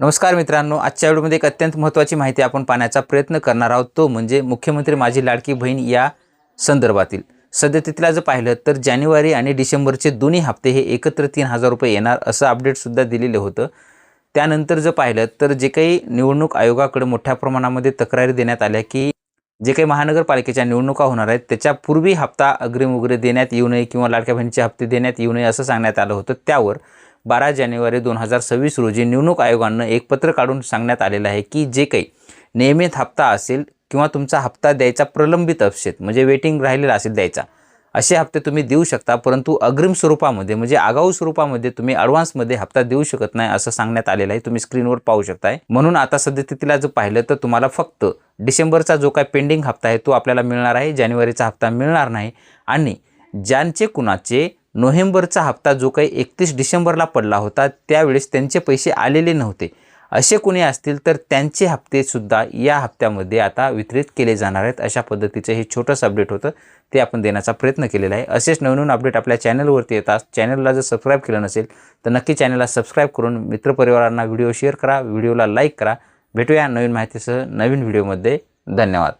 नमस्कार मित्रांनो आजच्या व्हिडिओमध्ये एक अत्यंत महत्त्वाची माहिती आपण पाहण्याचा प्रयत्न करणार आहोत. तो म्हणजे मुख्यमंत्री माझी लाडकी बहीण या संदर्भातील. सद्यस्थितीला जर पाहिलं तर जानेवारी आणि डिसेंबरचे दोन्ही हप्ते हे एकत्र तीन हजार रुपये येणार असं अपडेटसुद्धा दिलेलं होतं. त्यानंतर जर पाहिलं तर जे काही निवडणूक आयोगाकडे मोठ्या प्रमाणामध्ये तक्रारी देण्यात आल्या की जे काही महानगरपालिकेच्या निवडणुका होणार आहेत त्याच्यापूर्वी हप्ता अग्रिम वगैरे देण्यात येऊ नये किंवा लाडक्या बहिणीचे हप्ते देण्यात येऊ नये असं सांगण्यात आलं होतं. त्यावर बारा जानेवारी दोन हजार सव्वीस रोजी निवडणूक आयोगानं एक पत्र काढून सांगण्यात आलेलं आहे की जे काही नियमित हप्ता असेल किंवा तुमचा हप्ता द्यायचा प्रलंबित असेल म्हणजे वेटिंग राहिलेला असेल द्यायचा असे हप्ते तुम्ही देऊ शकता परंतु अग्रिम स्वरूपामध्ये म्हणजे आगाऊ स्वरूपामध्ये तुम्ही ॲडव्हान्समध्ये हप्ता देऊ शकत नाही असं सांगण्यात आलेलं आहे. तुम्ही स्क्रीनवर पाहू शकताय. म्हणून आता सद्यस्थितीला जर पाहिलं तर तुम्हाला फक्त डिसेंबरचा जो काय पेंडिंग हप्ता आहे तो आपल्याला मिळणार आहे जानेवारीचा हप्ता मिळणार नाही. आणि ज्यांचे कुणाचे नोव्हेंबरचा हप्ता जो काही एकतीस डिसेंबरला पडला होता त्यावेळेस त्यांचे पैसे आलेले नव्हते. असे कोणी असतील तर त्यांचे हप्तेसुद्धा या हप्त्यामध्ये आता वितरित केले जाणार आहेत. अशा पद्धतीचं हे छोटंसं अपडेट होतं. ते आपण देण्याचा प्रयत्न केलेला आहे. असेच नवनवीन अपडेट आपल्या चॅनलवरती येतात चॅनलला जर सबस्क्राईब केलं नसेल तर नक्की चॅनलला सबस्क्राईब करून मित्रपरिवारांना व्हिडिओ शेअर करा. व्हिडिओला लाईक करा. भेटूया नवीन माहितीसह नवीन व्हिडिओमध्ये धन्यवाद.